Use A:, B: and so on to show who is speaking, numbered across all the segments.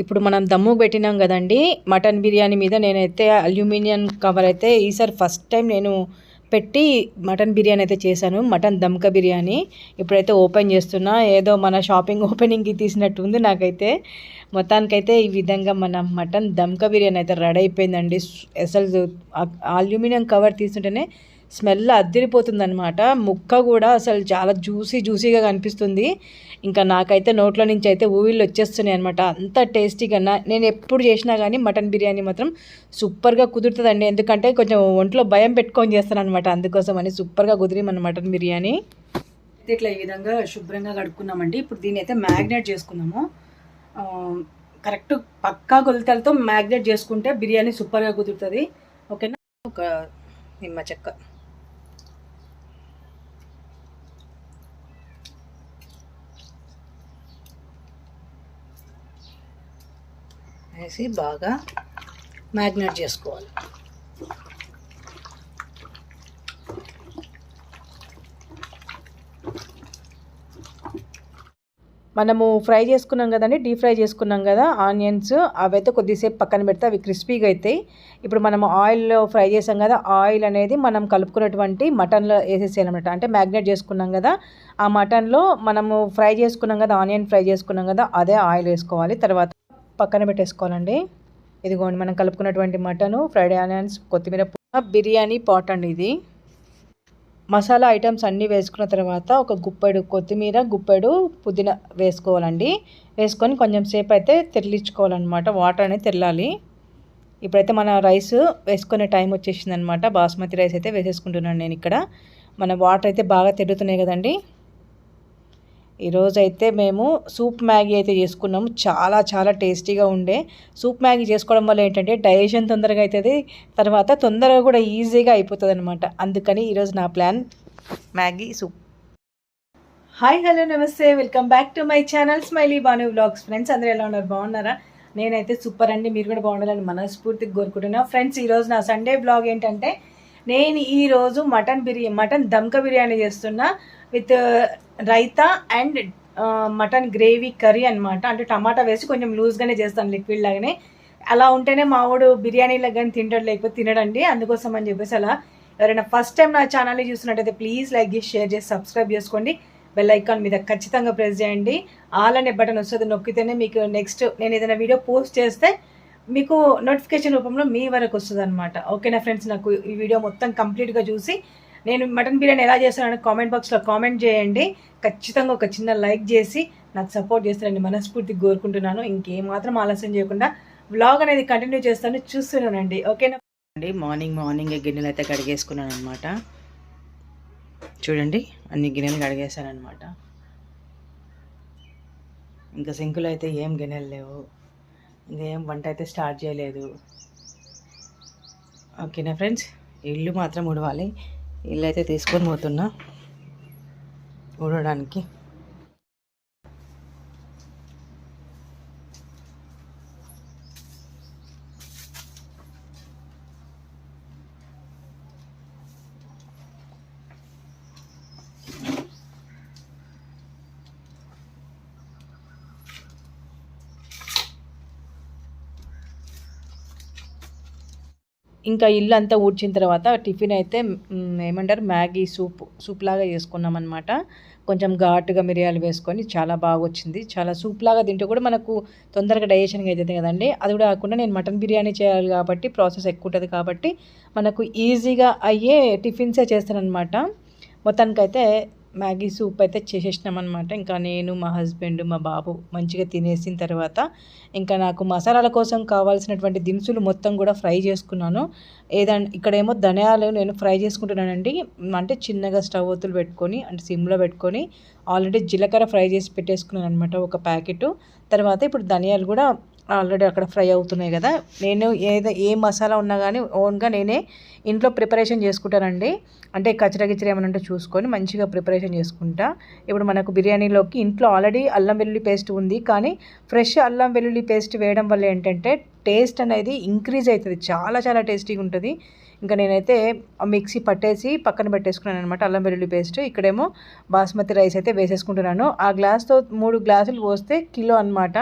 A: ఇప్పుడు మనం దమ్ము పెట్టినాం కదండి. మటన్ బిర్యానీ మీద నేనైతే అల్యూమినియం కవర్ అయితే ఈసారి ఫస్ట్ టైం నేను పెట్టి మటన్ బిర్యానీ అయితే చేశాను. మటన్ దమ్క బిర్యానీ ఇప్పుడైతే ఓపెన్ చేస్తున్నా. ఏదో మన షాపింగ్ ఓపెనింగ్కి తీసినట్టు ఉంది నాకైతే. మొత్తానికైతే ఈ విధంగా మన మటన్ దమ్క బిర్యానీ అయితే రెడీ అయిపోయిందండి. అసలు అల్యూమినియం కవర్ తీసుంటేనే స్మెల్ అద్దరిపోతుందనమాట ముక్క కూడా అసలు చాలా జ్యూసీ జ్యూసీగా కనిపిస్తుంది. ఇంకా నాకైతే నోట్లో నుంచి అయితే ఊవిళ్ళు వచ్చేస్తున్నాయి అనమాట అంత టేస్టీగా నేను ఎప్పుడు చేసినా కానీ మటన్ బిర్యానీ మాత్రం సూపర్గా కుదురుతుందండి. ఎందుకంటే కొంచెం ఒంట్లో భయం పెట్టుకొని చేస్తాను అనమాట అందుకోసం అని సూపర్గా కుదిరి మన మటన్ బిర్యానీ. ఇట్లా ఈ విధంగా శుభ్రంగా కడుక్కున్నామండి. ఇప్పుడు దీన్ని అయితే మ్యాగ్నేట్ చేసుకున్నాము కరెక్ట్ పక్కా కొలతలతో మ్యాగ్నేట్ చేసుకుంటే బిర్యానీ సూపర్గా కుదురుతుంది. ఓకేనా? ఒక నిమ్మ చెక్క. వేసి బాగా మ్యాగ్నేట్ చేసుకోవాలి. మనము ఫ్రై చేసుకున్నాం కదండి డీప్ ఫ్రై చేసుకున్నాం కదా ఆనియన్స్ అవైతే కొద్దిసేపు పక్కన పెడితే అవి క్రిస్పీగా అవుతాయి ఇప్పుడు మనం ఆయిల్లో ఫ్రై చేసాం కదా ఆయిల్ అనేది మనం కలుపుకున్నటువంటి మటన్లో వేసేసేయాలన్నమాట. అంటే మ్యాగ్నేట్ చేసుకున్నాం కదా ఆ మటన్లో మనము ఫ్రై చేసుకున్నాం కదా ఆనియన్ ఫ్రై చేసుకున్నాం కదా అదే ఆయిల్ వేసుకోవాలి. తర్వాత పక్కన పెట్టేసుకోవాలండి. ఇదిగోండి మనం కలుపుకున్నటువంటి మటను ఫ్రైడ్ ఆనియన్స్ కొత్తిమీర బిర్యానీ పాట్ అండి ఇది. మసాలా ఐటమ్స్ అన్నీ వేసుకున్న తర్వాత ఒక గుప్పెడు కొత్తిమీర గుప్పెడు పుదీనా వేసుకోవాలండి. వేసుకొని కొంచెం సేపు అయితే తెరలించుకోవాలన్నమాట. వాటర్ అనేది తెల్లాలి ఇప్పుడైతే మన రైస్ వేసుకునే టైం వచ్చేసింది అనమాట బాస్మతి రైస్ అయితే వేసేసుకుంటున్నాను నేను ఇక్కడ. మన వాటర్ అయితే బాగా తెరుతున్నాయి కదండి. ఈరోజైతే మేము సూప్ మ్యాగీ అయితే చేసుకున్నాము. చాలా చాలా టేస్టీగా ఉండే. సూప్ మ్యాగీ చేసుకోవడం వల్ల ఏంటంటే డైజెషన్ తొందరగా అవుతుంది తర్వాత తొందరగా కూడా ఈజీగా అయిపోతుంది అనమాట అందుకని ఈరోజు నా plan Maggi soup. Hi hello నమస్తే. Welcome back to my channel smiley Banu vlogs. Friends అందరూ ఎలా ఉన్నారు? బాగున్నారా? నేనైతే సూపర్ అండి. మీరు కూడా బాగుండాలని మనస్ఫూర్తిగా కోరుకుంటున్నా. ఫ్రెండ్స్ ఈరోజు నా సండే బ్లాగ్ ఏంటంటే నేను ఈరోజు మటన్ బిర్యానీ మటన్ దమ్క బిర్యానీ చేస్తున్నా with uh, raita and uh, mutton gravy curry అనమాట అంటే టమాటా వేసి కొంచెం లూజ్గానే చేస్తాను లిక్విడ్ లాగానే. అలా ఉంటేనే మా వాడు బిర్యానీలకు కానీ తింటాడు లేకపోతే తినడండి. అందుకోసం అని చెప్పేసి అలా ఎవరైనా ఫస్ట్ టైం నా ఛానల్ని చూస్తున్నట్టయితే ప్లీజ్ లైక్ చేసి షేర్ చేసి సబ్స్క్రైబ్ చేసుకోండి. బెల్ ఐకాన్ మీద ఖచ్చితంగా ప్రెస్ చేయండి. ఆల్ అనే బటన్ వస్తుంది నొక్కితేనే మీకు నెక్స్ట్ నేను ఏదైనా వీడియో పోస్ట్ చేస్తే మీకు నోటిఫికేషన్ రూపంలో మీ వరకు వస్తుంది అనమాట ఓకేనా ఫ్రెండ్స్ నాకు ఈ వీడియో మొత్తం కంప్లీట్గా చూసి నేను మటన్ బిర్యానీ ఎలా చేస్తానని కామెంట్ బాక్స్లో కామెంట్ చేయండి. ఖచ్చితంగా ఒక చిన్న లైక్ చేసి నాకు సపోర్ట్ చేస్తారని మనస్ఫూర్తి కోరుకుంటున్నాను. ఇంకేమాత్రం ఆలస్యం చేయకుండా వ్లాగ్ అనేది కంటిన్యూ చేస్తాను చూస్తున్నానండి ఓకేనా అండి మార్నింగ్ మార్నింగ్ గిన్నెలు అయితే కడిగేసుకున్నాను అనమాట చూడండి అన్ని గిన్నెలు కడిగేసాను అనమాట ఇంకా సింకులు అయితే ఏం గిన్నెలు లేవు. ఇంకేం వంట అయితే స్టార్ట్ చేయలేదు. ఓకేనా ఫ్రెండ్స్? ఇల్లు మాత్రం ఉడవాలి ఇల్లు అయితే తీసుకొని పోతున్నా. ఊడడానికి. ఇంకా ఇల్లు అంతా ఊడ్చిన తర్వాత టిఫిన్ అయితే ఏమంటారు మ్యాగీ సూప్ సూప్ లాగా చేసుకున్నాం అనమాట కొంచెం ఘాటుగా మిరియాలు వేసుకొని చాలా బాగా వచ్చింది చాలా సూప్ లాగా తింటే కూడా మనకు తొందరగా డైజెషన్ అవుతుంది కదండి. అది కూడా కాకుండా నేను మటన్ బిర్యానీ చేయాలి కాబట్టి ప్రాసెస్ ఎక్కువ ఉంటుంది కాబట్టి మనకు ఈజీగా అయ్యే టిఫిన్సే చేస్తానన్నమాట. మొత్తానికైతే మ్యాగీ సూప్ అయితే చేసేసినాం అనమాట ఇంకా నేను మా హస్బెండ్ మా బాబు మంచిగా తినేసిన తర్వాత ఇంకా నాకు మసాలాల కోసం కావాల్సినటువంటి దినుసులు మొత్తం కూడా ఫ్రై చేసుకున్నాను. ఏదంటే ఇక్కడేమో ధనియాలు నేను ఫ్రై చేసుకుంటున్నానండి. అంటే చిన్నగా స్టవ్ ఒత్తులు పెట్టుకొని అంటే సిమ్లో పెట్టుకొని ఆల్రెడీ జీలకర్ర ఫ్రై చేసి పెట్టేసుకున్నాను అనమాట ఒక ప్యాకెట్. తర్వాత ఇప్పుడు ధనియాలు కూడా ఆల్రెడీ అక్కడ ఫ్రై అవుతున్నాయి కదా. నేను ఏదో ఏ మసాలా ఉన్నా కానీ ఓన్గా నేనే ఇంట్లో ప్రిపరేషన్ చేసుకుంటానండి. అంటే కచరా గిచరా ఏమైనా ఉంటే చూసుకొని మంచిగా ప్రిపరేషన్ చేసుకుంటా. ఇప్పుడు మనకు బిర్యానీలోకి ఇంట్లో ఆల్రెడీ అల్లం వెల్లుల్లి పేస్ట్ ఉంది. కానీ ఫ్రెష్ అల్లం వెల్లుల్లి పేస్ట్ వేయడం వల్ల ఏంటంటే టేస్ట్ అనేది ఇంక్రీజ్ అవుతుంది. చాలా చాలా టేస్టీగా ఉంటుంది. ఇంకా నేనైతే మిక్సీ పట్టేసి పక్కన పెట్టేసుకున్నాను అనమాట అల్లం వెల్లుల్లి పేస్ట్. ఇక్కడేమో బాస్మతి రైస్ అయితే వేసేసుకుంటున్నాను. ఆ గ్లాస్తో మూడు గ్లాసులు పోస్తే కిలో అనమాట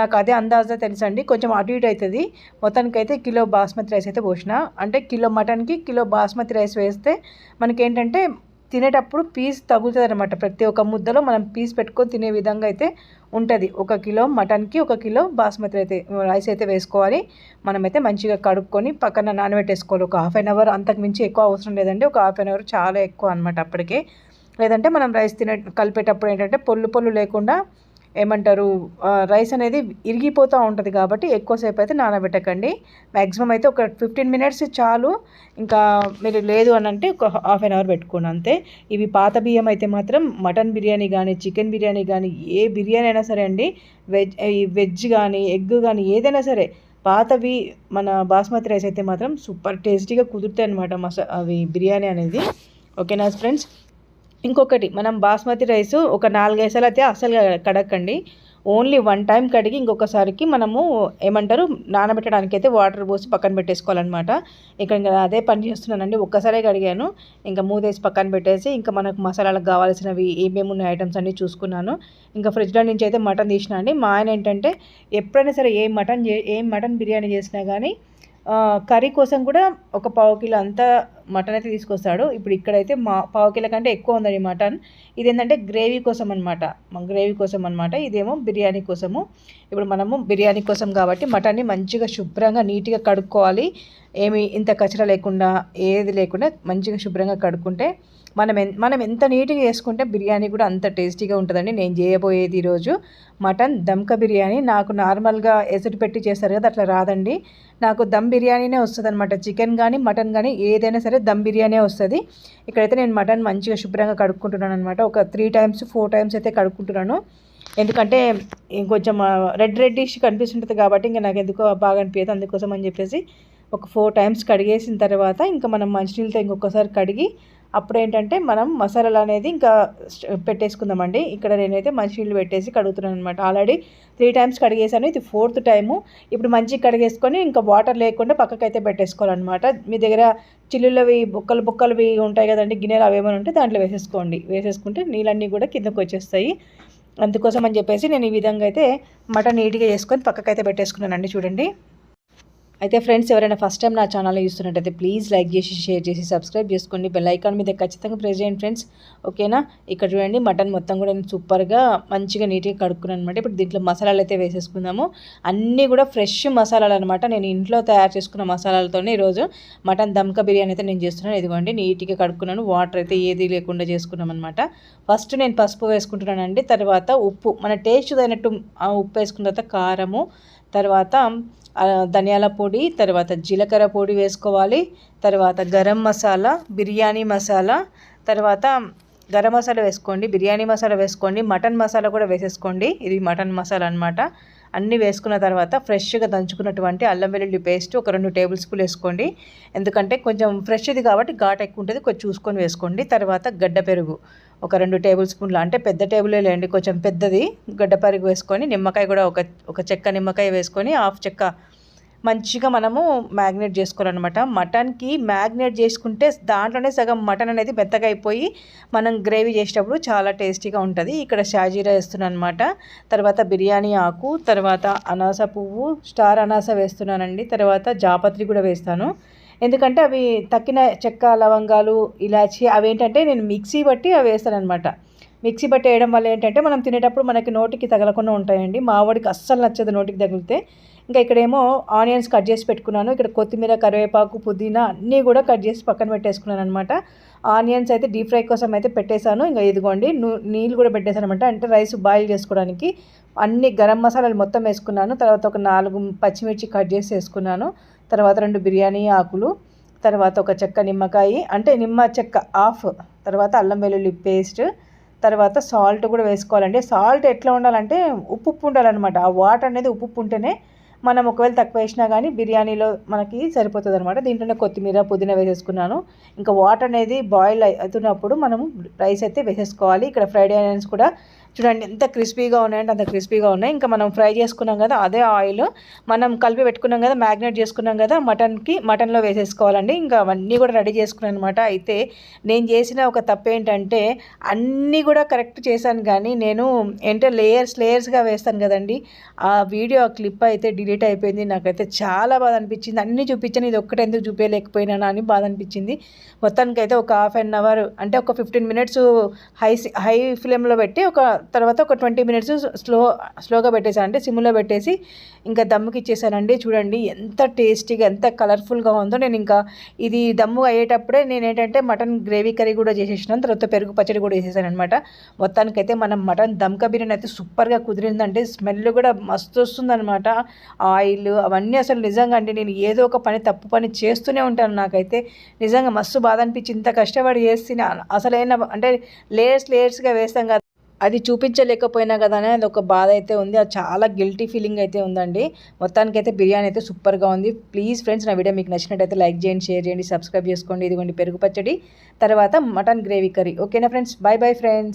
A: నాకు అదే అందాజా తెలుసండి. కొంచెం అటు ఇటు అవుతుంది. మొత్తానికి అయితే కిలో బాస్మతి రైస్ అయితే పోసిన. అంటే కిలో మటన్కి కిలో బాస్మతి రైస్ వేస్తే మనకేంటంటే తినేటప్పుడు పీస్ తగులుతుంది అనమాట ప్రతి ఒక్క ముద్దలో మనం పీస్ పెట్టుకొని తినే విధంగా అయితే ఉంటుంది. ఒక కిలో మటన్కి ఒక కిలో బాస్మతి అయితే రైస్ అయితే వేసుకోవాలి. మనమైతే మంచిగా కడుక్కొని పక్కన నానబెట్టేసుకోవాలి. ఒక హాఫ్ అన్ అవర్ అంతకు మించి ఎక్కువ అవసరం లేదండి. ఒక హాఫ్ అన్ అవర్ చాలా ఎక్కువ అనమాట అప్పటికే. లేదంటే మనం రైస్ తినే కలిపేటప్పుడు ఏంటంటే పొల్లు పొల్లు లేకుండా ఏమంటారు రైస్ అనేది ఇరిగిపోతూ ఉంటుంది కాబట్టి ఎక్కువసేపు అయితే నానబెట్టకండి. మ్యాక్సిమం అయితే ఒక ఫిఫ్టీన్ మినిట్స్ చాలు. ఇంకా మీరు లేదు అని అంటే ఒక హాఫ్ అన్ అవర్ పెట్టుకోండి అంతే. ఇవి పాత బియ్యం అయితే మాత్రం మటన్ బిర్యానీ కానీ చికెన్ బిర్యానీ కానీ ఏ బిర్యానీ అయినా సరే అండి వెజ్ వెజ్ కానీ ఎగ్ కానీ ఏదైనా సరే పాతవి మన బాస్మతి రైస్ అయితే మాత్రం సూపర్ టేస్టీగా కుదురుతాయి అనమాట మసా అవి బిర్యానీ అనేది. ఓకేనా ఫ్రెండ్స్? ఇంకొకటి మనం బాస్మతి రైస్ ఒక నాలుగైసాలు అయితే అసలు కడగండి ఓన్లీ వన్ టైం కడిగి ఇంకొకసారికి మనము ఏమంటారు నానబెట్టడానికి అయితే వాటర్ పోసి పక్కన పెట్టేసుకోవాలన్నమాట. ఇక్కడ ఇంకా అదే పని చేస్తున్నానండి ఒక్కసారే కడిగాను. ఇంకా మూతేసి పక్కన పెట్టేసి ఇంకా మనకు మసాలాలకు కావాల్సినవి ఏమేమి ఉన్న ఐటమ్స్ అన్నీ చూసుకున్నాను. ఇంకా ఫ్రిడ్జ్లో నుంచి అయితే మటన్ తీసిన అండి. మా ఆయన ఏంటంటే ఎప్పుడైనా సరే ఏం మటన్ ఏం మటన్ బిర్యానీ చేసినా కానీ కర్రీ కోసం కూడా ఒక పావు కిలో అంతా మటన్ అయితే తీసుకొస్తాడు. ఇప్పుడు ఇక్కడైతే మా పావు కిలో కంటే ఎక్కువ ఉందండి మటన్. ఇది ఏంటంటే గ్రేవీ కోసం అనమాట గ్రేవీ కోసం అనమాట ఇదేమో బిర్యానీ కోసము. ఇప్పుడు మనము బిర్యానీ కోసం కాబట్టి మటన్ని మంచిగా శుభ్రంగా నీట్గా కడుక్కోవాలి. ఏమి ఇంత కచర లేకుండా ఏది లేకుండా మంచిగా శుభ్రంగా కడుక్కుంటే మనం మనం ఎంత నీట్గా చేసుకుంటే బిర్యానీ కూడా అంత టేస్టీగా ఉంటుందండి. నేను చేయబోయేది ఈరోజు మటన్ దమ్క బిర్యానీ. నాకు నార్మల్గా ఎసురు పెట్టి చేస్తారు కదా అట్లా రాదండి. నాకు దమ్ బిర్యానీనే వస్తుంది అనమాట చికెన్ కానీ మటన్ కానీ ఏదైనా సరే దమ్ బిర్యానీ వస్తుంది. ఇక్కడైతే నేను మటన్ మంచిగా శుభ్రంగా కడుక్కుంటున్నాను అనమాట ఒక త్రీ టైమ్స్ ఫోర్ టైమ్స్ అయితే కడుక్కుంటున్నాను. ఎందుకంటే ఇంకొంచెం రెడ్ రెడ్డిష్ కనిపిస్తుంటుంది కాబట్టి ఇంకా నాకు ఎందుకో బాగా అనిపించదు అందుకోసం అని చెప్పేసి ఒక ఫోర్ టైమ్స్ కడిగేసిన తర్వాత ఇంకా మనం మంచినీళ్ళతో ఇంకొకసారి కడిగి అప్పుడు ఏంటంటే మనం మసాలాలు అనేది ఇంకా పెట్టేసుకుందామండి. ఇక్కడ నేనైతే మంచినీళ్ళు పెట్టేసి కడుగుతున్నాను అనమాట ఆల్రెడీ త్రీ టైమ్స్ కడిగేసాను. ఇది ఫోర్త్ టైము. ఇప్పుడు మంచిగా కడిగేసుకొని ఇంకా వాటర్ లేకుండా పక్కకైతే పెట్టేసుకోవాలన్నమాట. మీ దగ్గర చిల్లులవి బుక్కలు బుక్కలవి ఉంటాయి కదండి గిన్నెలు అవి ఏమైనా ఉంటే దాంట్లో వేసేసుకోండి. వేసేసుకుంటే నీళ్ళన్నీ కూడా కిందకు వచ్చేస్తాయి. అందుకోసం అని చెప్పేసి నేను ఈ విధంగా అయితే మటన్ నీట్గా చేసుకొని పక్కకైతే పెట్టేసుకున్నానండి. చూడండి. అయితే ఫ్రెండ్స్ ఎవరైనా ఫస్ట్ టైం నా ఛానల్ చూస్తున్నట్టయితే ప్లీజ్ లైక్ చేసి షేర్ చేసి సబ్స్క్రైబ్ చేసుకోండి. బెల్ ఐకాన్ మీద ఖచ్చితంగా ప్రెస్ చేయండి ఫ్రెండ్స్. ఓకేనా? ఇక్కడ చూడండి మటన్ మొత్తం కూడా నేను సూపర్గా మంచిగా నీట్గా కడుక్కున్నాను అనమాట ఇప్పుడు దీంట్లో మసాలాలు అయితే వేసేసుకుందాము. అన్నీ కూడా ఫ్రెష్ మసాలాలు అనమాట నేను ఇంట్లో తయారు చేసుకున్న మసాలాలతోనే ఈరోజు మటన్ దమ్క బిర్యానీ అయితే నేను చేస్తున్నాను. ఇదిగోండి నీట్గా కడుక్కున్నాను. వాటర్ అయితే ఏది లేకుండా చేసుకున్నాం అనమాట ఫస్ట్ నేను పసుపు వేసుకుంటున్నానండి. తర్వాత ఉప్పు మన టేస్ట్ అయినట్టు ఉప్పు వేసుకున్న తర్వాత కారము తర్వాత ధనియాల పొడి తర్వాత జీలకర్ర పొడి వేసుకోవాలి తర్వాత గరం మసాలా బిర్యానీ మసాలా తర్వాత గరం మసాలా వేసుకోండి బిర్యానీ మసాలా వేసుకోండి మటన్ మసాలా కూడా వేసేసుకోండి. ఇది మటన్ మసాలా అనమాట అన్నీ వేసుకున్న తర్వాత ఫ్రెష్గా దంచుకున్నటువంటి అల్లం వెల్లుల్లి పేస్ట్ ఒక రెండు టేబుల్ స్పూన్ వేసుకోండి. ఎందుకంటే కొంచెం ఫ్రెష్ది కాబట్టి ఘాట్ ఎక్కువ ఉంటుంది కొంచెం చూసుకొని వేసుకోండి. తర్వాత గడ్డ పెరుగు. ఒక రెండు టేబుల్ స్పూన్లు అంటే పెద్ద టేబులే లేండి కొంచెం పెద్దది గడ్డ వేసుకొని నిమ్మకాయ కూడా ఒక ఒక చెక్క నిమ్మకాయ వేసుకొని హాఫ్ చెక్క. మంచిగా మనము మ్యాగ్నేట్ చేసుకోవాలన్నమాట. మటన్కి మ్యాగ్నేట్ చేసుకుంటే దాంట్లోనే సగం మటన్ అనేది మెత్తగా అయిపోయి మనం గ్రేవీ చేసేటప్పుడు చాలా టేస్టీగా ఉంటుంది. ఇక్కడ షాజీరా వేస్తున్నాను అనమాట తర్వాత బిర్యానీ ఆకు తర్వాత అనాస పువ్వు స్టార్ అనాస వేస్తున్నానండి. తర్వాత జాపత్రి కూడా వేస్తాను. ఎందుకంటే అవి తక్కిన చెక్క లవంగాలు ఇలాచి అవి ఏంటంటే నేను మిక్సీ బట్టి అవి వేస్తాను అనమాట మిక్సీ బట్టి వేయడం వల్ల ఏంటంటే మనం తినేటప్పుడు మనకి నోటికి తగలకుండా ఉంటాయండి. మా వాడికి అస్సలు నచ్చదు నోటికి తగిలితే. ఇంకా ఇక్కడేమో ఆనియన్స్ కట్ చేసి పెట్టుకున్నాను. ఇక్కడ కొత్తిమీర కరివేపాకు పుదీనా అన్నీ కూడా కట్ చేసి పక్కన పెట్టేసుకున్నాను అనమాట ఆనియన్స్ అయితే డీప్ ఫ్రై కోసం అయితే పెట్టేశాను. ఇంకా ఇదిగోండి నీళ్ళు కూడా పెట్టేశాను అనమాట అంటే రైస్ బాయిల్ చేసుకోవడానికి అన్ని గరం మసాలాలు మొత్తం వేసుకున్నాను. తర్వాత ఒక నాలుగు పచ్చిమిర్చి కట్ చేసి వేసుకున్నాను. తర్వాత రెండు బిర్యానీ ఆకులు తర్వాత ఒక చెక్క నిమ్మకాయ అంటే నిమ్మ చెక్క ఆఫ్ తర్వాత అల్లం వెల్లుల్లి పేస్ట్ తర్వాత సాల్ట్ కూడా వేసుకోవాలండి. సాల్ట్ ఎట్లా ఉండాలంటే ఉప్పు ఉప్పు ఉండాలన్నమాట. ఆ వాటర్ అనేది ఉప్పు ఉప్పు ఉంటేనే మనం ఒకవేళ తక్కువ వేసినా కానీ బిర్యానీలో మనకి సరిపోతుంది అనమాట దీంట్లోనే కొత్తిమీర పుదీనా వేసేసుకున్నాను. ఇంకా వాటర్ అనేది బాయిల్ అవుతున్నప్పుడు మనం రైస్ అయితే వేసేసుకోవాలి. ఇక్కడ ఫ్రైడ్ ఆనియన్స్ కూడా చూడండి ఎంత క్రిస్పీగా ఉన్నాయంటే అంత క్రిస్పీగా ఉన్నాయి. ఇంకా మనం ఫ్రై చేసుకున్నాం కదా అదే ఆయిల్. మనం కలిపి పెట్టుకున్నాం కదా మ్యాగ్నేట్ చేసుకున్నాం కదా మటన్కి మటన్లో వేసేసుకోవాలండి. ఇంకా అవన్నీ కూడా రెడీ చేసుకున్నాను అనమాట అయితే నేను చేసిన ఒక తప్పు ఏంటంటే అన్నీ కూడా కరెక్ట్ చేశాను. కానీ నేను ఏంటో లేయర్స్ లేయర్స్గా వేస్తాను కదండి. ఆ వీడియో ఆ క్లిప్ అయితే డిలీట్ అయిపోయింది. నాకైతే చాలా బాధ అనిపించింది. అన్నీ చూపించాను ఇది ఒక్కటి ఎందుకు చూపించలేకపోయినా అని బాధ అనిపించింది. మొత్తానికి అయితే ఒక హాఫ్ అన్ అవర్ అంటే ఒక ఫిఫ్టీన్ మినిట్స్ హై హై ఫ్లేమ్లో పెట్టి ఒక తర్వాత ఒక ట్వంటీ మినిట్స్ స్లో స్లోగా పెట్టేశానంటే సిమ్లో పెట్టేసి ఇంకా దమ్ముకి ఇచ్చేసానండి చూడండి ఎంత టేస్టీగా ఎంత కలర్ఫుల్గా ఉందో. నేను ఇంకా ఇది దమ్ము అయ్యేటప్పుడే నేను ఏంటంటే మటన్ గ్రేవీ కర్రీ కూడా చేసేసినాను. తర్వాత పెరుగు పచ్చడి కూడా చేసేసాను అనమాట మొత్తానికైతే మనం మటన్ దమ్కా బిర్యానీ అయితే సూపర్గా కుదిరిందంటే స్మెల్ కూడా మస్తు వస్తుందన్నమాట. ఆయిల్ అవన్నీ అసలు నిజంగా అండి. నేను ఏదో ఒక పని తప్పు పని చేస్తూనే ఉంటాను నాకైతే. నిజంగా మస్తు బాధ అనిపించి ఇంత కష్టపడి చేస్తే అసలైన అంటే లేయర్స్ లేయర్స్గా వేస్తాం కదా. అది చూపించలేకపోయినా కదా అనేది ఒక బాధ అయితే ఉంది. అది చాలా గిల్టీ ఫీలింగ్ అయితే ఉందండి. మొత్తానికి అయితే బిర్యానీ అయితే సూపర్గా ఉంది. ప్లీజ్ ఫ్రెండ్స్ నా వీడియో మీకు నచ్చినట్టయితే లైక్ చేయండి షేర్ చేయండి సబ్స్క్రైబ్ చేసుకోండి. ఇదిగోండి పెరుగు పచ్చడి తర్వాత మటన్ గ్రేవీ కర్రీ. ఓకేనా ఫ్రెండ్స్ బాయ్ బాయ్ ఫ్రెండ్స్